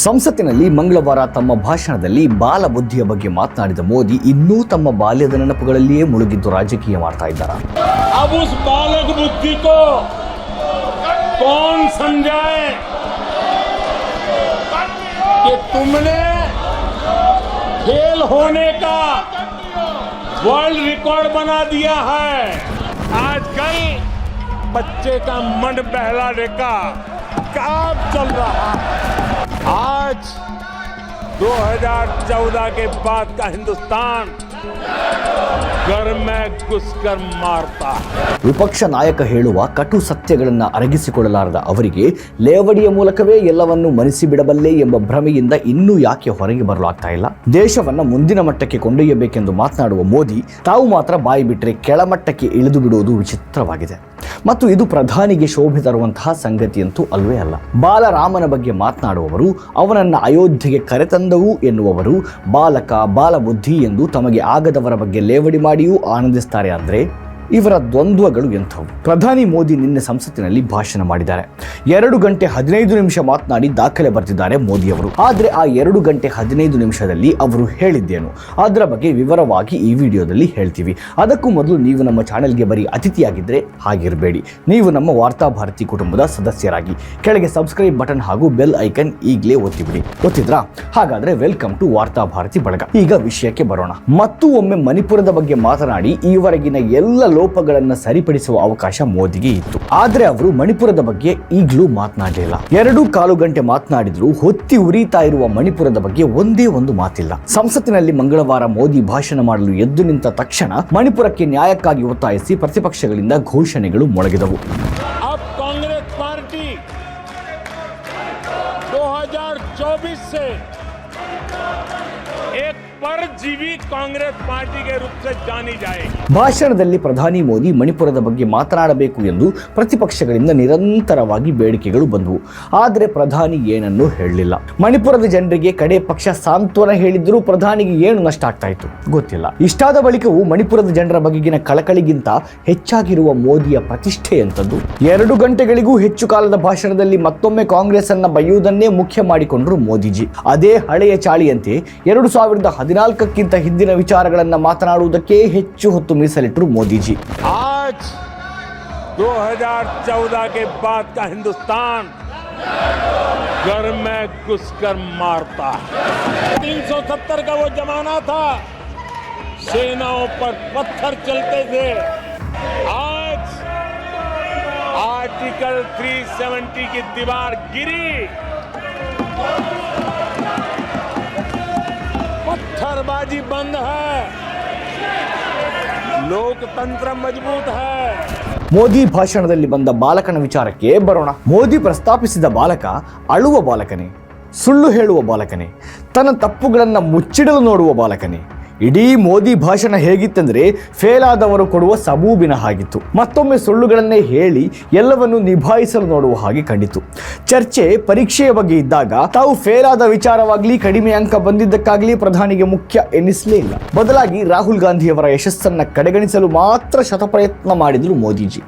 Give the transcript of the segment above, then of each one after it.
ಸಂಸತ್ತಿನಲ್ಲಿ ಮಂಗಳವಾರ ತಮ್ಮ ಭಾಷಣದಲ್ಲಿ ಬಾಲ ಬುದ್ಧಿಯ ಬಗ್ಗೆ ಮಾತನಾಡಿದ ಮೋದಿ ಇನ್ನೂ ತಮ್ಮ ಬಾಲ್ಯದ ನೆನಪುಗಳಲ್ಲಿಯೇ ಮುಳುಗಿದ್ದು ರಾಜಕೀಯ ಮಾಡ್ತಾ ಇದ್ದಾರೆ अब उस बालक बुद्धि को कौन समझाए कि तुमने फेल होने का वर्ल्ड रिकॉर्ड बना दिया है आजकल बच्चे का मन बहलाने का काम चल रहा है। आज 2014 के बाद का हिंदुस्तान ವಿಪಕ್ಷ ನಾಯಕ ಹೇಳುವ ಕಟು ಸತ್ಯಗಳನ್ನು ಅರಗಿಸಿಕೊಳ್ಳಲಾರದ ಅವರಿಗೆ ಲೇವಡಿಯ ಮೂಲಕವೇ ಎಲ್ಲವನ್ನು ಮನಿಸಿಬಿಡಬಲ್ಲೆ ಎಂಬ ಭ್ರಮೆಯಿಂದ ಇನ್ನೂ ಯಾಕೆ ಹೊರಗೆ ಬರಲಾಗ್ತಾ ಇಲ್ಲ? ದೇಶವನ್ನು ಮುಂದಿನ ಮಟ್ಟಕ್ಕೆ ಕೊಂಡೊಯ್ಯಬೇಕೆಂದು ಮಾತನಾಡುವ ಮೋದಿ ತಾವು ಮಾತ್ರ ಬಾಯಿ ಬಿಟ್ಟರೆ ಕೆಳಮಟ್ಟಕ್ಕೆ ಇಳಿದು ಬಿಡುವುದು ವಿಚಿತ್ರವಾಗಿದೆ. ಮತ್ತು ಇದು ಪ್ರಧಾನಿಗೆ ಶೋಭೆ ತರುವಂತಹ ಸಂಗತಿಯಂತೂ ಅಲ್ವೇ ಅಲ್ಲ. ಬಾಲರಾಮನ ಬಗ್ಗೆ ಮಾತನಾಡುವವರು ಅವನನ್ನು ಅಯೋಧ್ಯೆಗೆ ಕರೆತಂದವು ಎನ್ನುವವರು ಬಾಲಕ ಬಾಲಬುದ್ಧಿ ಎಂದು ತಮಗೆ ಆಗದವರ ಬಗ್ಗೆ ಲೇವಡಿ ಮಾಡಿಯೂ ಆನಂದಿಸ್ತಾರೆ ಅಂದ್ರೆ ಇವರ ದ್ವಂದ್ವಗಳು ಎಂಥವು. ಪ್ರಧಾನಿ ಮೋದಿ ನಿನ್ನೆ ಸಂಸತ್ತಿನಲ್ಲಿ ಭಾಷಣ ಮಾಡಿದ್ದಾರೆ. ಎರಡು ಗಂಟೆ ಹದಿನೈದು ನಿಮಿಷ ಮಾತನಾಡಿ ದಾಖಲೆ ಬರೆದಿದ್ದಾರೆ ಮೋದಿ ಅವರು ಆದರೆ ಆ ಎರಡು ಗಂಟೆ ಹದಿನೈದು ನಿಮಿಷದಲ್ಲಿ ಅವರು ಹೇಳಿದ್ದೇನು. ಅದರ ಬಗ್ಗೆ ವಿವರವಾಗಿ ಈ ವಿಡಿಯೋದಲ್ಲಿ ಹೇಳ್ತೀವಿ. ಅದಕ್ಕೂ ಮೊದಲು ನೀವು ನಮ್ಮ ಚಾನೆಲ್ಗೆ ಬರೀ ಅತಿಥಿಯಾಗಿದ್ದರೆ ಹಾಗಿರಬೇಡಿ. ನೀವು ನಮ್ಮ ವಾರ್ತಾ ಭಾರತಿ ಕುಟುಂಬದ ಸದಸ್ಯರಾಗಿ. ಕೆಳಗೆ ಸಬ್ಸ್ಕ್ರೈಬ್ ಬಟನ್ ಹಾಗೂ ಬೆಲ್ ಐಕನ್ ಈಗಲೇ ಒತ್ತಿಬಿಡಿ. ಗೊತ್ತಿದ್ರಾ ಹಾಗಾದ್ರೆ ವೆಲ್ಕಮ್ ಟು ವಾರ್ತಾ ಭಾರತಿ ಬಳಗ. ಈಗ ವಿಷಯಕ್ಕೆ ಬರೋಣ. ಮತ್ತು ಒಮ್ಮೆ ಮಣಿಪುರದ ಬಗ್ಗೆ ಮಾತನಾಡಿ, ಈವರೆಗಿನ ಎಲ್ಲ ಲೋಪಗಳನ್ನು ಸರಿಪಡಿಸುವ ಅವಕಾಶ ಮೋದಿಗೆ ಇತ್ತು. ಆದರೆ ಅವರು ಮಣಿಪುರದ ಬಗ್ಗೆ ಈಗಲೂ ಮಾತನಾಡಲಿಲ್ಲ. ಎರಡು ಕಾಲು ಗಂಟೆ ಮಾತನಾಡಿದ್ರು, ಹೊತ್ತಿ ಉರಿತಾ ಇರುವ ಮಣಿಪುರದ ಬಗ್ಗೆ ಒಂದೇ ಒಂದು ಮಾತಿಲ್ಲ. ಸಂಸತ್ತಿನಲ್ಲಿ ಮಂಗಳವಾರ ಮೋದಿ ಭಾಷಣ ಮಾಡಲು ಎದ್ದು ನಿಂತ ತಕ್ಷಣ ಮಣಿಪುರಕ್ಕೆ ನ್ಯಾಯಕ್ಕಾಗಿ ಒತ್ತಾಯಿಸಿ ಪ್ರತಿಪಕ್ಷಗಳಿಂದ ಘೋಷಣೆಗಳು ಮೊಳಗಿದವು. ಕಾಂಗ್ರೆಸ್ ಪಾರ್ಟಿ परजीवी कांग्रेस पार्टी के रूप से जानी जाएगी ಭಾಷಣದಲ್ಲಿ ಪ್ರಧಾನಿ ಮೋದಿ ಮಣಿಪುರದ ಬಗ್ಗೆ ಮಾತನಾಡಬೇಕು ಎಂದು ಪ್ರತಿಪಕ್ಷಗಳಿಂದ ನಿರಂತರವಾಗಿ ಬೇಡಿಕೆಗಳು ಬಂದವು ಆದರೆ ಪ್ರಧಾನಿ ಏನನ್ನೂ ಹೇಳಲಿಲ್ಲ ಮಣಿಪುರದ ಜನರಿಗೆ ಕಡೆ ಪಕ್ಷ ಸಾಂತ್ವನ ಹೇಳಿದ್ರೂ ಪ್ರಧಾನಿಗೆ ಏನು ನಷ್ಟ ಆಗ್ತಾ ಇತ್ತು ಗೊತ್ತಿಲ್ಲ ಇಷ್ಟಾದ ಬಳಿಕವೂ ಮಣಿಪುರದ ಜನರ ಬಗೆಗಿನ ಕಳಕಳಿಗಿಂತ ಹೆಚ್ಚಾಗಿರುವ ಮೋದಿಯ ಪ್ರತಿಷ್ಠೆ ಎಂಥದ್ದು ಎರಡು ಗಂಟೆಗಳಿಗೂ ಹೆಚ್ಚು ಕಾಲದ ಭಾಷಣದಲ್ಲಿ ಮತ್ತೊಮ್ಮೆ ಕಾಂಗ್ರೆಸ್ ಅನ್ನ ಬೈಯುವುದನ್ನೇ ಮುಖ್ಯ ಮಾಡಿಕೊಂಡರು ಮೋದಿಜಿ ಅದೇ ಹಳೆಯ ಚಾಳಿಯಂತೆ ಎರಡು ಸಾವಿರದ ಹದಿನಾಲ್ಕಕ್ಕಿಂತ ಹಿಂದಿನ ವಿಚಾರಗಳನ್ನ ಮಾತನಾಡುವುದಕ್ಕೆ ಹೆಚ್ಚು ಹೊತ್ತು ಮೀಸಲಿಟ್ಟರು ಮೋದಿಜಿ आज 2014 के बाद का हिंदुस्तान घर में घुसकर मारता है 370 का वो जमाना था सेनाओं पर पत्थर चलते थे आज आर्टिकल 370 की दीवार गिरी पत्थरबाजी बंद है लोकतंत्र मजबूत है ಮೋದಿ ಭಾಷಣದಲ್ಲಿ ಬಂದ ಬಾಲಕನ ವಿಚಾರಕ್ಕೆ ಬರೋಣ ಮೋದಿ ಪ್ರಸ್ತಾಪಿಸಿದ ಬಾಲಕ ಅಳುವ ಬಾಲಕನೇ ಸುಳ್ಳು ಹೇಳುವ ಬಾಲಕನೇ ತನ್ನ ತಪ್ಪುಗಳನ್ನು ಮುಚ್ಚಿಡಲು ನೋಡುವ ಬಾಲಕನೇ ಇಡೀ ಮೋದಿ ಭಾಷಣ ಹೇಗಿತ್ತಂದ್ರೆ ಫೇಲ್ ಆದವರು ಕೊಡುವ ಸಬೂಬಿನ ಹಾಗಿತ್ತು. ಮತ್ತೊಮ್ಮೆ ಸುಳ್ಳುಗಳನ್ನೇ ಹೇಳಿ ಎಲ್ಲವನ್ನು ನಿಭಾಯಿಸಲು ನೋಡುವ ಹಾಗೆ ಕಂಡಿತು. ಚರ್ಚೆ, ಪರೀಕ್ಷೆಯ ಬಗ್ಗೆ ಇದ್ದಾಗ ತಾವು ಫೇಲ್ ಆದ ವಿಚಾರವಾಗಲಿ, ಕಡಿಮೆ ಅಂಕ ಬಂದಿದ್ದಕ್ಕಾಗ್ಲಿ ಪ್ರಧಾನಿಗೆ ಮುಖ್ಯ ಎನಿಸಲೇ ಇಲ್ಲ. ಬದಲಾಗಿ ರಾಹುಲ್ ಗಾಂಧಿಯವರ ಯಶಸ್ಸನ್ನ ಕಡೆಗಣಿಸಲು ಮಾತ್ರ ಶತಪ್ರಯತ್ನ ಮಾಡಿದ್ರು ಮೋದಿಜಿ.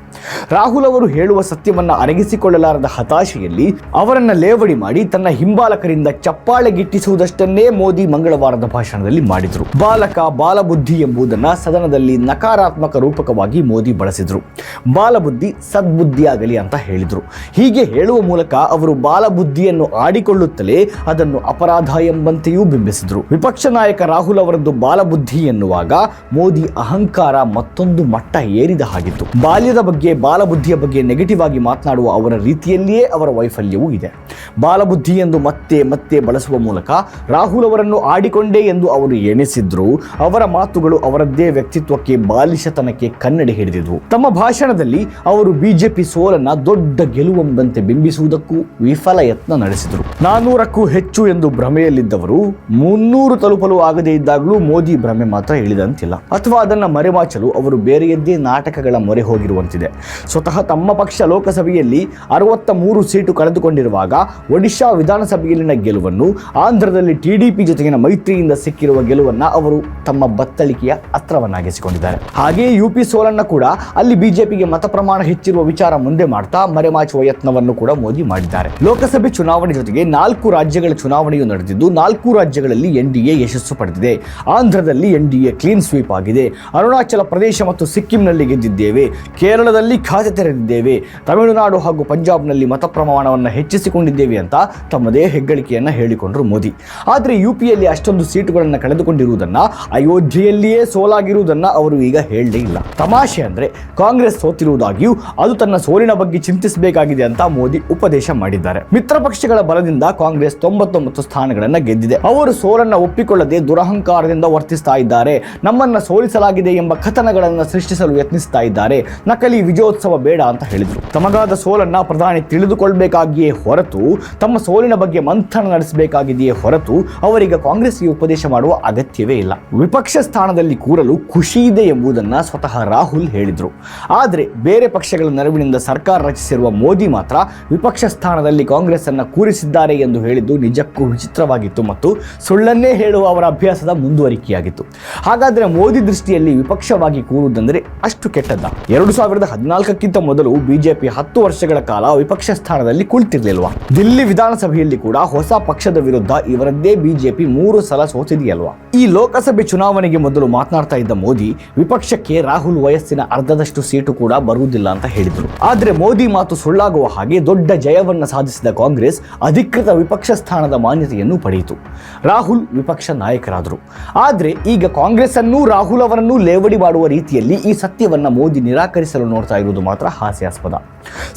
ರಾಹುಲ್ ಅವರು ಹೇಳುವ ಸತ್ಯವನ್ನ ಅರಗಿಸಿಕೊಳ್ಳಲಾರದ ಹತಾಶೆಯಲ್ಲಿ ಅವರನ್ನ ಲೇವಡಿ ಮಾಡಿ ತನ್ನ ಹಿಂಬಾಲಕರಿಂದ ಚಪ್ಪಾಳೆ ಗಿಟ್ಟಿಸುವುದಷ್ಟನ್ನೇ ಮೋದಿ ಮಂಗಳವಾರದ ಭಾಷಣದಲ್ಲಿ ಮಾಡಿದ್ರು. ಬಾಲಕ ಬಾಲಬುದ್ಧಿ ಎಂಬುದನ್ನು ಸದನದಲ್ಲಿ ನಕಾರಾತ್ಮಕ ರೂಪಕವಾಗಿ ಮೋದಿ ಬಳಸಿದರು. ಬಾಲಬುದ್ಧಿ ಸದ್ಬುದ್ಧಿಯಾಗಲಿ ಅಂತ ಹೇಳಿದರು. ಹೀಗೆ ಹೇಳುವ ಮೂಲಕ ಅವರು ಬಾಲಬುದ್ಧಿಯನ್ನು ಆಡಿಕೊಳ್ಳುತ್ತಲೇ ಅದನ್ನು ಅಪರಾಧ ಎಂಬಂತೆಯೂ ಬಿಂಬಿಸಿದರು. ವಿಪಕ್ಷ ನಾಯಕ ರಾಹುಲ್ ಅವರದ್ದು ಬಾಲಬುದ್ಧಿ ಎನ್ನುವಾಗ ಮೋದಿ ಅಹಂಕಾರ ಮತ್ತೊಂದು ಮಟ್ಟ ಏರಿದ ಹಾಗಿತ್ತು. ಬಾಲ್ಯದ ಬಗ್ಗೆ, ಬಾಲಬುದ್ಧಿಯ ಬಗ್ಗೆ ನೆಗೆಟಿವ್ ಆಗಿ ಮಾತನಾಡುವ ಅವರ ರೀತಿಯಲ್ಲಿಯೇ ಅವರ ವೈಫಲ್ಯವೂ ಇದೆ. ಬಾಲಬುದ್ಧಿ ಎಂದು ಮತ್ತೆ ಮತ್ತೆ ಬಳಸುವ ಮೂಲಕ ರಾಹುಲ್ ಅವರನ್ನು ಆಡಿಕೊಂಡೇ ಎಂದು ಅವರು ಎಣಿಸಿದ್ರು ಅವರ ಮಾತುಗಳು ಅವರದ್ದೇ ವ್ಯಕ್ತಿತ್ವಕ್ಕೆ ಬಾಲಿಶತನಕ್ಕೆ ಕನ್ನಡಿ ಹಿಡಿದಿದ್ವು. ತಮ್ಮ ಭಾಷಣದಲ್ಲಿ ಅವರು ಬಿಜೆಪಿ ಸೋಲನ್ನ ದೊಡ್ಡ ಗೆಲುವೆಂಬಂತೆ ಬಿಂಬಿಸುವುದಕ್ಕೂ ವಿಫಲ ಯತ್ನ ನಡೆಸಿದರು. ನಾನೂರಕ್ಕೂ ಹೆಚ್ಚು ಎಂದು ಭ್ರಮೆಯಲ್ಲಿದ್ದವರು ಮುನ್ನೂರು ತಲುಪಲು ಆಗದೇ ಇದ್ದಾಗಲೂ ಮೋದಿ ಭ್ರಮೆ ಮಾತ್ರ ಇಳಿದಂತಿಲ್ಲ. ಅಥವಾ ಅದನ್ನ ಮರೆಮಾಚಲು ಅವರು ಬೇರೆಯದ್ದೇ ನಾಟಕಗಳ ಮೊರೆ ಹೋಗಿರುವಂತಿದೆ. ಸ್ವತಃ ತಮ್ಮ ಪಕ್ಷ ಲೋಕಸಭೆಯಲ್ಲಿ ಅರವತ್ತ ಮೂರು ಸೀಟು ಕಳೆದುಕೊಂಡಿರುವಾಗ ಒಡಿಶಾ ವಿಧಾನಸಭೆಯಲ್ಲಿನ ಗೆಲುವನ್ನು, ಆಂಧ್ರದಲ್ಲಿ ಟಿಡಿಪಿ ಜೊತೆಗಿನ ಮೈತ್ರಿಯಿಂದ ಸಿಕ್ಕಿರುವ ಗೆಲುವನ್ನ ಅವರು ತಮ್ಮ ಬತ್ತಳಿಕೆಯ ಅಸ್ತ್ರವನ್ನಾಗಿಸಿಕೊಂಡಿದ್ದಾರೆ. ಹಾಗೆಯೇ ಯು ಪಿ ಸೋಲನ್ನ ಕೂಡ ಅಲ್ಲಿ ಬಿಜೆಪಿಗೆ ಮತ ಪ್ರಮಾಣ ಹೆಚ್ಚಿರುವ ವಿಚಾರ ಮುಂದೆ ಮಾಡ್ತಾ ಮರೆಮಾಚುವ ಯತ್ನವನ್ನು ಕೂಡ ಮೋದಿ ಮಾಡಿದ್ದಾರೆ. ಲೋಕಸಭೆ ಚುನಾವಣೆ ಜೊತೆಗೆ ನಾಲ್ಕು ರಾಜ್ಯಗಳ ಚುನಾವಣೆಯು ನಡೆದಿದ್ದು, ನಾಲ್ಕು ರಾಜ್ಯಗಳಲ್ಲಿ ಎನ್ಡಿಎ ಯಶಸ್ಸು ಪಡೆದಿದೆ. ಆಂಧ್ರದಲ್ಲಿ ಎನ್ಡಿಎ ಕ್ಲೀನ್ ಸ್ವೀಪ್ ಆಗಿದೆ. ಅರುಣಾಚಲ ಪ್ರದೇಶ ಮತ್ತು ಸಿಕ್ಕಿಂನಲ್ಲಿ ಗೆದ್ದಿದ್ದೇವೆ. ಕೇರಳದಲ್ಲಿ ಖಾತೆ ತೆರೆದಿದ್ದೇವೆ. ತಮಿಳುನಾಡು ಹಾಗೂ ಪಂಜಾಬ್ನಲ್ಲಿ ಮತ ಪ್ರಮಾಣವನ್ನು ಹೆಚ್ಚಿಸಿಕೊಂಡಿದ್ದೇವೆ ಅಂತ ತಮ್ಮದೇ ಹೆಗ್ಗಳಿಕೆಯನ್ನ ಹೇಳಿಕೊಂಡರು ಮೋದಿ. ಆದರೆ ಯುಪಿಯಲ್ಲಿ ಅಷ್ಟೊಂದು ಸೀಟುಗಳನ್ನು ಕಳೆದುಕೊಂಡಿರುವುದನ್ನ ಅಯೋಧ್ಯೆಯಲ್ಲಿಯೇ ಸೋಲಾಗಿರುವುದನ್ನು ಅವರು ಈಗ ಹೇಳಲೇ ಇಲ್ಲ. ತಮಾಷೆ ಅಂದರೆ ಕಾಂಗ್ರೆಸ್ ಸೋತಿರುವುದಾಗಿಯೂ ಅದು ತನ್ನ ಸೋಲಿನ ಬಗ್ಗೆ ಚಿಂತಿಸಬೇಕಾಗಿದೆ ಅಂತ ಮೋದಿ ಉಪದೇಶ ಮಾಡಿದ್ದಾರೆ. ಮಿತ್ರ ಪಕ್ಷಗಳ ಬಲದಿಂದ ಕಾಂಗ್ರೆಸ್ ತೊಂಬತ್ತೊಂಬತ್ತು ಸ್ಥಾನಗಳನ್ನು ಗೆದ್ದಿದೆ. ಅವರು ಸೋಲನ್ನು ಒಪ್ಪಿಕೊಳ್ಳದೆ ದುರಹಂಕಾರದಿಂದ ವರ್ತಿಸ್ತಾ ಇದ್ದಾರೆ. ನಮ್ಮನ್ನ ಸೋಲಿಸಲಾಗಿದೆ ಎಂಬ ಕಥನಗಳನ್ನು ಸೃಷ್ಟಿಸಲು ಯತ್ನಿಸ್ತಾ ಇದ್ದಾರೆ. ನಕಲಿ ವಿಜಯೋತ್ಸವ ಬೇಡ ಅಂತ ಹೇಳಿದರು. ತಮಗಾದ ಸೋಲನ್ನ ಪ್ರಧಾನಿ ತಿಳಿದುಕೊಳ್ಬೇಕಾಗಿಯೇ ಹೊರತು, ತಮ್ಮ ಸೋಲಿನ ಬಗ್ಗೆ ಮಂಥನ ನಡೆಸಬೇಕಾಗಿದೆಯೇ ಹೊರತು ಅವರಿಗೆ ಕಾಂಗ್ರೆಸ್ಗೆ ಉಪದೇಶ ಮಾಡುವ ಅಗತ್ಯವೇ ಇಲ್ಲ. ವಿಪಕ್ಷ ಸ್ಥಾನದಲ್ಲಿ ಕೂರಲು ಖುಷಿ ಇದೆ ಎಂಬುದನ್ನ ಸ್ವತಃ ರಾಹುಲ್ ಹೇಳಿದರು. ಆದರೆ ಬೇರೆ ಪಕ್ಷಗಳ ನೆರವಿನಿಂದ ಸರ್ಕಾರ ರಚಿಸಿರುವ ಮೋದಿ ಮಾತ್ರ ವಿಪಕ್ಷ ಸ್ಥಾನದಲ್ಲಿ ಕಾಂಗ್ರೆಸ್ ಅನ್ನು ಕೂರಿಸಿದ್ದಾರೆ ಎಂದು ಹೇಳಿದ್ದು ನಿಜಕ್ಕೂ ವಿಚಿತ್ರವಾಗಿತ್ತು ಮತ್ತು ಸುಳ್ಳನ್ನೇ ಹೇಳುವ ಅವರ ಅಭ್ಯಾಸದ ಮುಂದುವರಿಕೆಯಾಗಿತ್ತು. ಹಾಗಾದ್ರೆ ಮೋದಿ ದೃಷ್ಟಿಯಲ್ಲಿ ವಿಪಕ್ಷವಾಗಿ ಕೂರುವುದಂದ್ರೆ ಅಷ್ಟು ಕೆಟ್ಟದ್ದ? ಎರಡು ಸಾವಿರದ ಹದಿನಾಲ್ಕಕ್ಕಿಂತ ಮೊದಲು ಬಿಜೆಪಿ ಹತ್ತು ವರ್ಷಗಳ ಕಾಲ ವಿಪಕ್ಷ ಸ್ಥಾನದಲ್ಲಿ ಕುಳಿತಿರ್ಲಿಲ್ವಾ? ದಿಲ್ಲಿ ವಿಧಾನಸಭೆಯಲ್ಲಿ ಕೂಡ ಹೊಸ ಪಕ್ಷದ ವಿರುದ್ಧ ಇವರದ್ದೇ ಬಿಜೆಪಿ ಮೂರು ಸಲ ಸೋತಿದೆಯಲ್ವಾ? ಈ ಲೋಕಸಭೆ ಚುನಾವಣೆಗೆ ಮೊದಲು ಮಾತನಾಡ್ತಾ ಇದ್ದ ಮೋದಿ, ವಿಪಕ್ಷಕ್ಕೆ ರಾಹುಲ್ ವಯಸ್ಸಿನ ಅರ್ಧದಷ್ಟು ಸೀಟು ಕೂಡ ಬರುವುದಿಲ್ಲ ಅಂತ ಹೇಳಿದರು. ಆದ್ರೆ ಮೋದಿ ಮಾತು ಸುಳ್ಳಾಗುವ ಹಾಗೆ ದೊಡ್ಡ ಜಯವನ್ನ ಸಾಧಿಸಿದ ಕಾಂಗ್ರೆಸ್ ಅಧಿಕೃತ ವಿಪಕ್ಷ ಸ್ಥಾನದ ಮಾನ್ಯತೆಯನ್ನು ಪಡೆಯಿತು. ರಾಹುಲ್ ವಿಪಕ್ಷ ನಾಯಕರಾದರು. ಆದ್ರೆ ಈಗ ಕಾಂಗ್ರೆಸ್ ಅನ್ನು ರಾಹುಲ್ ಅವರನ್ನು ಲೇವಡಿ ಮಾಡುವ ರೀತಿಯಲ್ಲಿ ಈ ಸತ್ಯವನ್ನ ಮೋದಿ ನಿರಾಕರಿಸಲು ನೋಡ್ತಾ ಇರುವುದು ಮಾತ್ರ ಹಾಸ್ಯಾಸ್ಪದ.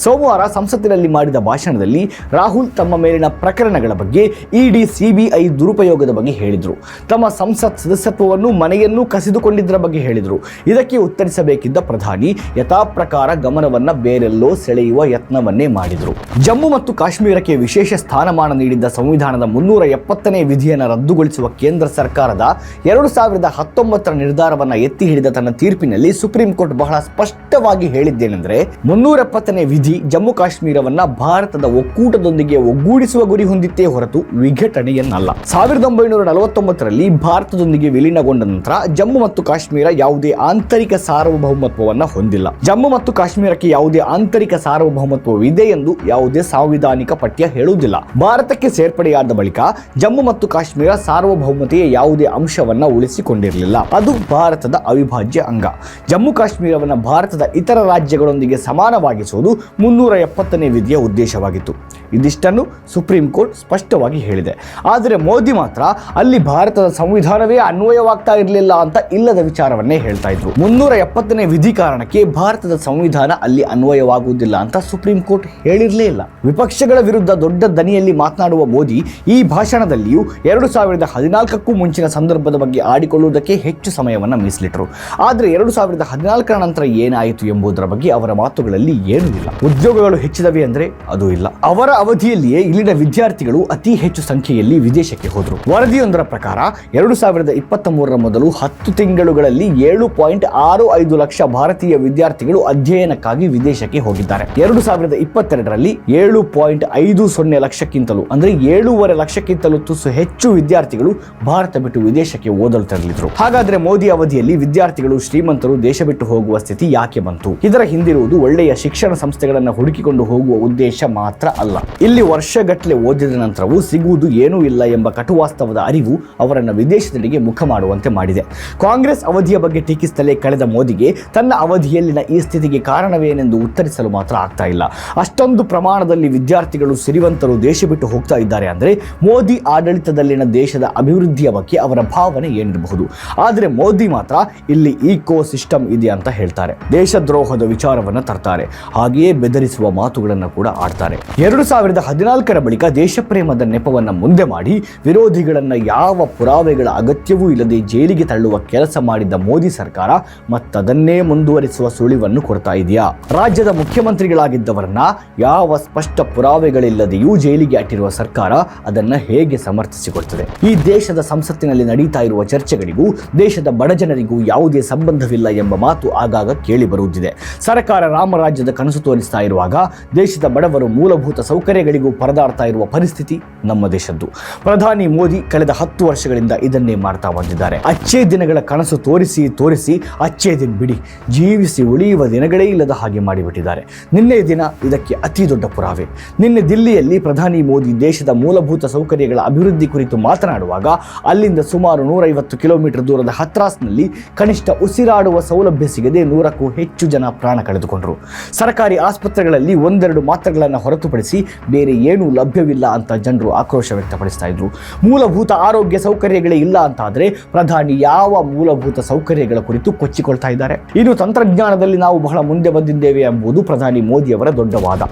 ಸೋಮವಾರ ಸಂಸತ್ತಿನಲ್ಲಿ ಮಾಡಿದ ಭಾಷಣದಲ್ಲಿ ರಾಹುಲ್ ತಮ್ಮ ಮೇಲಿನ ಪ್ರಕರಣಗಳ ಬಗ್ಗೆ ಇಡಿ ಸಿಬಿಐ ದುರುಪಯೋಗದ ಬಗ್ಗೆ ಹೇಳಿದರು. ತಮ್ಮ ಸಂಸತ್ ಸದಸ್ಯತ್ವವನ್ನು ಮನೆಯನ್ನು ಕಸಿದುಕೊಂಡಿದ್ದರ ಬಗ್ಗೆ ಹೇಳಿದರು. ಇದಕ್ಕೆ ಉತ್ತರಿಸಬೇಕಿದ್ದ ಪ್ರಧಾನಿ ಯಥಾಪ್ರಕಾರ ಗಮನವನ್ನ ಬೇರೆಲ್ಲೋ ಸೆಳೆಯುವ ಯತ್ನವನ್ನೇ ಮಾಡಿದರು. ಜಮ್ಮು ಮತ್ತು ಕಾಶ್ಮೀರಕ್ಕೆ ವಿಶೇಷ ಸ್ಥಾನಮಾನ ನೀಡಿದ್ದ ಸಂವಿಧಾನದ ಮುನ್ನೂರ ಎಪ್ಪತ್ತನೇ ವಿಧಿಯನ್ನು ರದ್ದುಗೊಳಿಸುವ ಕೇಂದ್ರ ಸರ್ಕಾರದ ಎರಡು ಸಾವಿರದ ಹತ್ತೊಂಬತ್ತರ ನಿರ್ಧಾರವನ್ನು ಎತ್ತಿ ಹಿಡಿದ ತನ್ನ ತೀರ್ಪಿನಲ್ಲಿ ಸುಪ್ರೀಂ ಕೋರ್ಟ್ ಬಹಳ ಸ್ಪಷ್ಟವಾಗಿ ಹೇಳಿದ್ದೇನೆಂದರೆ ಮುನ್ನೂರ ಎಪ್ಪತ್ತನೇ ವಿಧಿ ಜಮ್ಮು ಕಾಶ್ಮೀರವನ್ನ ಭಾರತದ ಒಕ್ಕೂಟದೊಂದಿಗೆ ಒಗ್ಗೂಡಿಸುವ ಗುರಿ ಹೊಂದಿತ್ತೇ ಹೊರತು ವಿಘಟನೆಯನ್ನಲ್ಲ. ಸಾವಿರದ ಒಂಬೈನೂರ ನಲವತ್ತೊಂಬತ್ತರಲ್ಲಿ ಭಾರತದೊಂದಿಗೆ ವಿಲೀನಗೊಂಡ ನಂತರ ಜಮ್ಮು ಮತ್ತು ಕಾಶ್ಮೀರ ಯಾವುದೇ ಆಂತರಿಕ ಸಾರ್ವಭೌಮತ್ವವನ್ನ ಹೊಂದಿಲ್ಲ. ಜಮ್ಮು ಮತ್ತು ಕಾಶ್ಮೀರಕ್ಕೆ ಯಾವುದೇ ಆಂತರಿಕ ಸಾರ್ವಭೌಮತ್ವವಿದೆ ಎಂದು ಯಾವುದೇ ಸಾಂವಿಧಾನಿಕ ಪಠ್ಯ ಹೇಳುವುದಿಲ್ಲ. ಭಾರತಕ್ಕೆ ಸೇರ್ಪಡೆಯಾದ ಬಳಿಕ ಜಮ್ಮು ಮತ್ತು ಕಾಶ್ಮೀರ ಸಾರ್ವಭೌಮತೆಯ ಯಾವುದೇ ಅಂಶವನ್ನ ಉಳಿಸಿಕೊಂಡಿರಲಿಲ್ಲ. ಅದು ಭಾರತದ ಅವಿಭಾಜ್ಯ ಅಂಗ. ಜಮ್ಮು ಕಾಶ್ಮೀರವನ್ನು ಭಾರತದ ಇತರ ರಾಜ್ಯಗಳೊಂದಿಗೆ ಸಮಾನವಾಗಿಸುವುದು ಮುನ್ನೂರ ಎಪ್ಪತ್ತನೇ ವಿಧಿಯ ಉದ್ದೇಶವಾಗಿತ್ತು. ಇದಿಷ್ಟನ್ನು ಸುಪ್ರೀಂ ಕೋರ್ಟ್ ಸ್ಪಷ್ಟವಾಗಿ ಹೇಳಿದೆ. ಆದರೆ ಮೋದಿ ಮಾತ್ರ ಅಲ್ಲಿ ಭಾರತದ ಸಂವಿಧಾನವೇ ಅನ್ವಯವಾಗ್ತಾ ಇರಲಿಲ್ಲ ಅಂತ ಇಲ್ಲದ ವಿಚಾರವನ್ನೇ ಹೇಳ್ತಾ ಇದ್ರು. ಮುನ್ನೂರ ಎಪ್ಪತ್ತನೇ ವಿಧಿ ಕಾರಣಕ್ಕೆ ಭಾರತದ ಸಂವಿಧಾನ ಅಲ್ಲಿ ಅನ್ವಯವಾಗುವುದಿಲ್ಲ ಅಂತ ಸುಪ್ರೀಂ ಕೋರ್ಟ್ ಹೇಳಿರಲೇ ಇಲ್ಲ. ವಿಪಕ್ಷಗಳ ವಿರುದ್ಧ ದೊಡ್ಡ ದನಿಯಲ್ಲಿ ಮಾತನಾಡುವ ಮೋದಿ ಈ ಭಾಷಣದಲ್ಲಿಯೂ ಎರಡು ಸಾವಿರದ ಹದಿನಾಲ್ಕಕ್ಕೂ ಮುಂಚಿನ ಸಂದರ್ಭದ ಬಗ್ಗೆ ಆಡಿಕೊಳ್ಳುವುದಕ್ಕೆ ಹೆಚ್ಚು ಸಮಯವನ್ನು ಮೀಸಲಿಟ್ಟರು ಆದರೆ ಎರಡು ಸಾವಿರದ ಹದಿನಾಲ್ಕರ ನಂತರ ಏನಾಯಿತು ಎಂಬುದರ ಬಗ್ಗೆ ಅವರ ಮಾತುಗಳಲ್ಲಿ ಏನೂ ಇಲ್ಲ. ಉದ್ಯೋಗಗಳು ಹೆಚ್ಚಿದವೆ ಅಂದರೆ ಅದು ಇಲ್ಲ. ಅವರ ಅವಧಿಯಲ್ಲಿಯೇ ಇಲ್ಲಿನ ವಿದ್ಯಾರ್ಥಿಗಳು ಅತಿ ಹೆಚ್ಚು ಸಂಖ್ಯೆಯಲ್ಲಿ ವಿದೇಶಕ್ಕೆ ಹೋದರು. ವರದಿಯೊಂದರ ಪ್ರಕಾರ, ಎರಡು ಸಾವಿರದ ಇಪ್ಪತ್ತ ಮೂರರ ಮೊದಲು ಹತ್ತು ತಿಂಗಳುಗಳಲ್ಲಿ ಏಳು ಪಾಯಿಂಟ್ ಆರು ಐದು ಲಕ್ಷ ಭಾರತೀಯ ವಿದ್ಯಾರ್ಥಿಗಳು ಅಧ್ಯಯನಕ್ಕಾಗಿ ವಿದೇಶಕ್ಕೆ ಹೋಗಿದ್ದಾರೆ. ಎರಡು ಸಾವಿರದ ಇಪ್ಪತ್ತೆರಡರಲ್ಲಿ ಏಳು ಪಾಯಿಂಟ್ ಐದು ಸೊನ್ನೆ ಲಕ್ಷಕ್ಕಿಂತಲೂ, ಅಂದ್ರೆ ಏಳೂವರೆ ಲಕ್ಷಕ್ಕಿಂತಲೂ ತುಸು ಹೆಚ್ಚು ವಿದ್ಯಾರ್ಥಿಗಳು ಭಾರತ ಬಿಟ್ಟು ವಿದೇಶಕ್ಕೆ ಓದಲು ತೆರಳಿದ್ರು. ಹಾಗಾದ್ರೆ ಮೋದಿ ಅವಧಿಯಲ್ಲಿ ವಿದ್ಯಾರ್ಥಿಗಳು ಶ್ರೀಮಂತರು ದೇಶ ಬಿಟ್ಟು ಹೋಗುವ ಸ್ಥಿತಿ ಯಾಕೆ ಬಂತು? ಇದರ ಹಿಂದಿರುವುದು ಒಳ್ಳೆಯ ಶಿಕ್ಷಣ ಸಂಸ್ಥೆಗಳನ್ನು ಹುಡುಕಿಕೊಂಡು ಹೋಗುವ ಉದ್ದೇಶ ಮಾತ್ರ ಅಲ್ಲ. ಇಲ್ಲಿ ವರ್ಷಗಟ್ಟಲೆ ಓದಿದ ನಂತರವೂ ಸಿಗುವುದು ಏನೂ ಇಲ್ಲ ಎಂಬ ಕಟುವಾಸ್ತವದ ಅರಿವು ಅವರನ್ನು ವಿದೇಶದೆಡೆಗೆ ಮುಖ ಮಾಡುವಂತೆ ಮಾಡಿದೆ. ಕಾಂಗ್ರೆಸ್ ಅವಧಿಯ ಬಗ್ಗೆ ಟೀಕಿಸುತ್ತಲೇ ಕಳೆದ ಮೋದಿಗೆ ತನ್ನ ಅವಧಿಯಲ್ಲಿನ ಈ ಸ್ಥಿತಿಗೆ ಕಾರಣವೇನೆಂದು ಉತ್ತರಿಸಲು ಮಾತ್ರ ಆಗ್ತಾ ಇಲ್ಲ. ಅಷ್ಟೊಂದು ಪ್ರಮಾಣದಲ್ಲಿ ವಿದ್ಯಾರ್ಥಿಗಳು ಸಿರಿವಂತರು ದೇಶ ಬಿಟ್ಟು ಹೋಗ್ತಾ ಇದ್ದಾರೆ ಅಂದರೆ ಮೋದಿ ಆಡಳಿತದಲ್ಲಿನ ದೇಶದ ಅಭಿವೃದ್ಧಿಯ ಬಗ್ಗೆ ಅವರ ಭಾವನೆ ಏನಿರಬಹುದು. ಆದರೆ ಮೋದಿ ಮಾತ್ರ ಇಲ್ಲಿ ಈಕೋ ಸಿಸ್ಟಮ್ ಇದೆ ಅಂತ ಹೇಳ್ತಾರೆ. ದೇಶದ್ರೋಹದ ವಿಚಾರವನ್ನು ತರ್ತಾರೆ. ಹಾಗೆಯೇ ಬೆದರಿಸುವ ಮಾತುಗಳನ್ನು ಕೂಡ ಆಡ್ತಾರೆ. ಎರಡು ಸಾವಿರದ ಹದಿನಾಲ್ಕರ ಬಳಿಕ ದೇಶಪ್ರೇಮದ ನೆಪವನ್ನು ಮುಂದೆ ಮಾಡಿ ವಿರೋಧಿಗಳನ್ನ ಯಾವ ಪುರಾವೆಗಳ ಅಗತ್ಯವೂ ಇಲ್ಲದೆ ಜೈಲಿಗೆ ತಳ್ಳುವ ಕೆಲಸ ಮಾಡಿದ್ದ ಮೋದಿ ಸರ್ಕಾರ ಮತ್ತದನ್ನೇ ಮುಂದುವರಿಸುವ ಸುಳಿವನ್ನು ಕೊಡ್ತಾ ಇದೆಯಾ? ರಾಜ್ಯದ ಮುಖ್ಯಮಂತ್ರಿಗಳಾಗಿದ್ದವರನ್ನ ಯಾವ ಸ್ಪಷ್ಟ ಪುರಾವೆಗಳಿಲ್ಲದೆಯೂ ಜೈಲಿಗೆ ಅಟ್ಟಿರುವ ಸರ್ಕಾರ ಅದನ್ನ ಹೇಗೆ ಸಮರ್ಥಿಸಿಕೊಳ್ತದೆ? ಈ ದೇಶದ ಸಂಸತ್ತಿನಲ್ಲಿ ನಡೀತಾ ಇರುವ ಚರ್ಚೆಗಳಿಗೂ ದೇಶದ ಬಡಜನರಿಗೂ ಯಾವುದೇ ಸಂಬಂಧವಿಲ್ಲ ಎಂಬ ಮಾತು ಆಗಾಗ ಕೇಳಿ ಬರುತ್ತಿದೆ. ಸರ್ಕಾರ ರಾಮರಾಜ್ಯದ ಕನಸು ತೋರಿಸ್ತಾ ಇರುವಾಗ ದೇಶದ ಬಡವರು ಮೂಲಭೂತ ಸೌಕರ್ಯ ಸೌಕರ್ಯಗಳಿಗೂ ಪರದಾಡ್ತಾ ಇರುವ ಪರಿಸ್ಥಿತಿ ನಮ್ಮ ದೇಶದ್ದು. ಪ್ರಧಾನಿ ಮೋದಿ ಕಳೆದ ಹತ್ತು ವರ್ಷಗಳಿಂದ ಇದನ್ನೇ ಮಾಡ್ತಾ ಬಂದಿದ್ದಾರೆ. ಅಚ್ಚೇ ದಿನಗಳ ಕನಸು ತೋರಿಸಿ ತೋರಿಸಿ, ಅಚ್ಚೇ ದಿನ ಬಿಡಿ. ಜೀವಿಸಿ ಉಳಿಯುವ ದಿನಗಳೇ ಇಲ್ಲದ ಹಾಗೆ ಮಾಡಿಬಿಟ್ಟಿದ್ದಾರೆ. ನಿನ್ನೆ ದಿನ ಇದಕ್ಕೆ ಅತಿ ದೊಡ್ಡ ಪುರಾವೆ. ನಿನ್ನೆ ದಿಲ್ಲಿಯಲ್ಲಿ ಪ್ರಧಾನಿ ಮೋದಿ ದೇಶದ ಮೂಲಭೂತ ಸೌಕರ್ಯಗಳ ಅಭಿವೃದ್ಧಿ ಕುರಿತು ಮಾತನಾಡುವಾಗ ಅಲ್ಲಿಂದ ಸುಮಾರು ನೂರೈವತ್ತು ಕಿಲೋಮೀಟರ್ ದೂರದ ಹತ್ರಾಸ್ನಲ್ಲಿ ಕನಿಷ್ಠ ಉಸಿರಾಡುವ ಸೌಲಭ್ಯ ಸಿಗದೆ ನೂರಕ್ಕೂ ಹೆಚ್ಚು ಜನ ಪ್ರಾಣ ಕಳೆದುಕೊಂಡರು. ಸರ್ಕಾರಿ ಆಸ್ಪತ್ರೆಗಳಲ್ಲಿ ಒಂದೆರಡು ಮಾತ್ರೆಗಳನ್ನು ಹೊರತುಪಡಿಸಿ ಬೇರೆ ಏನೂ ಲಭ್ಯವಿಲ್ಲ ಅಂತ ಜನರು ಆಕ್ರೋಶ ವ್ಯಕ್ತಪಡಿಸ್ತಾ ಇದ್ರು. ಮೂಲಭೂತ ಆರೋಗ್ಯ ಸೌಕರ್ಯಗಳೇ ಇಲ್ಲ ಅಂತಾದ್ರೆ ಪ್ರಧಾನಿ ಯಾವ ಮೂಲಭೂತ ಸೌಕರ್ಯಗಳ ಕುರಿತು ಕೊಚ್ಚಿಕೊಳ್ತಾ ಇದ್ದಾರೆ? ಇದು ತಂತ್ರಜ್ಞಾನದಲ್ಲಿ ನಾವು ಬಹಳ ಮುಂದೆ ಬಂದಿದ್ದೇವೆ ಎಂಬುದು ಪ್ರಧಾನಿ ಮೋದಿಯವರ ದೊಡ್ಡ ವಾದ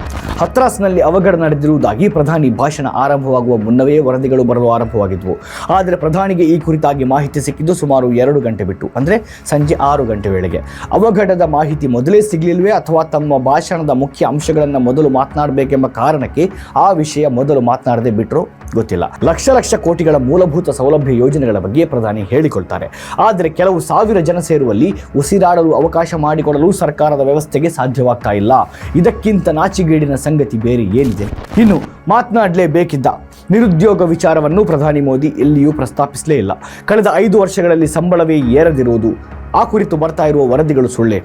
ಹತ್ರಾಸ್ನಲ್ಲಿ ಅವಘಡ ನಡೆದಿರುವುದಾಗಿ ಪ್ರಧಾನಿ ಭಾಷಣ ಆರಂಭವಾಗುವ ಮುನ್ನವೇ ವರದಿಗಳು ಬರಲು ಆರಂಭವಾಗಿದ್ವು. ಆದರೆ ಪ್ರಧಾನಿಗೆ ಈ ಕುರಿತಾಗಿ ಮಾಹಿತಿ ಸಿಕ್ಕಿದ್ದು ಸುಮಾರು ಎರಡು ಗಂಟೆ ಬಿಟ್ಟು, ಅಂದರೆ ಸಂಜೆ ಆರು ಗಂಟೆ ವೇಳೆಗೆ. ಅವಘಡದ ಮಾಹಿತಿ ಮೊದಲೇ ಸಿಗಲಿಲ್ವೇ ಅಥವಾ ತಮ್ಮ ಭಾಷಣದ ಮುಖ್ಯ ಅಂಶಗಳನ್ನು ಮೊದಲು ಮಾತನಾಡಬೇಕೆಂಬ ಕಾರಣಕ್ಕೆ ಆ ವಿಷಯ ಮೊದಲು ಮಾತನಾಡದೆ ಬಿಟ್ಟರು ಗೊತ್ತಿಲ್ಲ. ಲಕ್ಷ ಲಕ್ಷ ಕೋಟಿಗಳ ಮೂಲಭೂತ ಸೌಲಭ್ಯ ಯೋಜನೆಗಳ ಬಗ್ಗೆ ಪ್ರಧಾನಿ ಹೇಳಿಕೊಳ್ತಾರೆ. ಆದರೆ ಕೆಲವು ಸಾವಿರ ಜನ ಸೇರುವಲ್ಲಿ ಉಸಿರಾಡಲು ಅವಕಾಶ ಮಾಡಿಕೊಡಲು ಸರ್ಕಾರದ ವ್ಯವಸ್ಥೆಗೆ ಸಾಧ್ಯವಾಗ್ತಾ ಇಲ್ಲ. ಇದಕ್ಕಿಂತ ನಾಚಿಗೇಡಿನ ಸಂಗತಿ ಬೇರೆ ಏನಿದೆ? ಇನ್ನು ಮಾತನಾಡಲೇಬೇಕಿದ್ದ ನಿರುದ್ಯೋಗ ವಿಚಾರವನ್ನು ಪ್ರಧಾನಿ ಮೋದಿ ಎಲ್ಲಿಯೂ ಪ್ರಸ್ತಾಪಿಸಲೇ ಇಲ್ಲ. ಕಳೆದ ಐದು ವರ್ಷಗಳಲ್ಲಿ ಸಂಬಳವೇ ಏರದಿರುವುದು ಆ ಕುರಿತು ಬರ್ತಾ ಇರುವ ವರದಿಗಳು ಸುಳ್ಳೆ.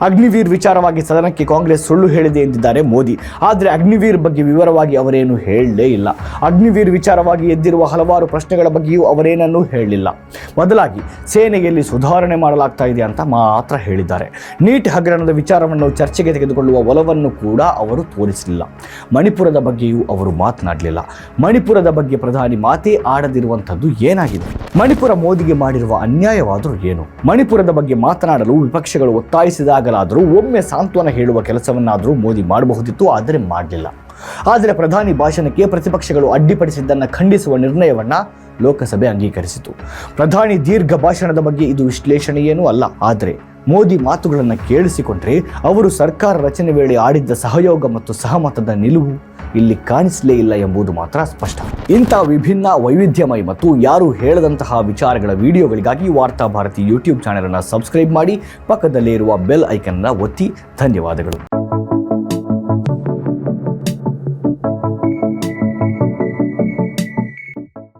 ಅಗ್ನಿವೀರ್ ವಿಚಾರವಾಗಿ ಸದನಕ್ಕೆ ಕಾಂಗ್ರೆಸ್ ಸುಳ್ಳು ಹೇಳಿದೆ ಎಂದಿದ್ದಾರೆ ಮೋದಿ. ಆದರೆ ಅಗ್ನಿವೀರ್ ಬಗ್ಗೆ ವಿವರವಾಗಿ ಅವರೇನು ಹೇಳಲೇ ಇಲ್ಲ. ಅಗ್ನಿವೀರ್ ವಿಚಾರವಾಗಿ ಎದ್ದಿರುವ ಹಲವಾರು ಪ್ರಶ್ನೆಗಳ ಬಗ್ಗೆಯೂ ಅವರೇನನ್ನೂ ಹೇಳಲಿಲ್ಲ ಬದಲಾಗಿ ಸೇನೆಯಲ್ಲಿ ಸುಧಾರಣೆ ಮಾಡಲಾಗ್ತಾ ಇದೆ ಅಂತ ಮಾತ್ರ ಹೇಳಿದ್ದಾರೆ. ನೀಟ್ ಹಗರಣದ ವಿಚಾರವನ್ನು ಚರ್ಚೆಗೆ ತೆಗೆದುಕೊಳ್ಳುವ ಒಲವನ್ನು ಕೂಡ ಅವರು ತೋರಿಸಲಿಲ್ಲ. ಮಣಿಪುರದ ಬಗ್ಗೆಯೂ ಅವರು ಮಾತನಾಡಲಿಲ್ಲ. ಮಣಿಪುರದ ಬಗ್ಗೆ ಪ್ರಧಾನಿ ಮಾತೇ ಆಡದಿರುವಂಥದ್ದು ಏನಾಗಿದೆ? ಮಣಿಪುರ ಮೋದಿಗೆ ಮಾಡಿರುವ ಅನ್ಯಾಯವಾದರೂ ಏನು? ಮಣಿಪುರದ ಬಗ್ಗೆ ಮಾತನಾಡಲು ವಿಪಕ್ಷಗಳು ಒತ್ತಾಯಿಸಿದಾಗಲಾದರೂ ಒಮ್ಮೆ ಸಾಂತ್ವನ ಹೇಳುವ ಕೆಲಸವನ್ನಾದರೂ ಮೋದಿ ಮಾಡಬಹುದಿತ್ತು, ಆದರೆ ಮಾಡಲಿಲ್ಲ. ಆದರೆ ಪ್ರಧಾನಿ ಭಾಷಣಕ್ಕೆ ಪ್ರತಿಪಕ್ಷಗಳು ಅಡ್ಡಿಪಡಿಸಿದ್ದನ್ನು ಖಂಡಿಸುವ ನಿರ್ಣಯವನ್ನು ಲೋಕಸಭೆ ಅಂಗೀಕರಿಸಿತು. ಪ್ರಧಾನಿ ದೀರ್ಘ ಭಾಷಣದ ಬಗ್ಗೆ ಇದು ವಿಶ್ಲೇಷಣೆಯೇನೂ ಅಲ್ಲ. ಆದರೆ ಮೋದಿ ಮಾತುಗಳನ್ನು ಕೇಳಿಸಿಕೊಂಡ್ರೆ ಅವರು ಸರ್ಕಾರ ರಚನೆ ವೇಳೆ ಆಡಿದ್ದ ಸಹಯೋಗ ಮತ್ತು ಸಹಮತದ ನಿಲುವು ಇಲ್ಲಿ ಕಾಣಿಸಲೇ ಇಲ್ಲ ಎಂಬುದು ಮಾತ್ರ ಸ್ಪಷ್ಟ. ಇಂಥ ವಿಭಿನ್ನ ವೈವಿಧ್ಯಮಯ ಮತ್ತು ಯಾರು ಹೇಳದಂತಹ ವಿಚಾರಗಳ ವಿಡಿಯೋಗಳಿಗಾಗಿ ವಾರ್ತಾ ಭಾರತಿ ಯೂಟ್ಯೂಬ್ ಚಾನೆಲ್ ಅನ್ನು ಸಬ್ಸ್ಕ್ರೈಬ್ ಮಾಡಿ ಪಕ್ಕದಲ್ಲೇ ಇರುವ ಬೆಲ್ ಐಕನ್ನ ಒತ್ತಿ, ಧನ್ಯವಾದಗಳು.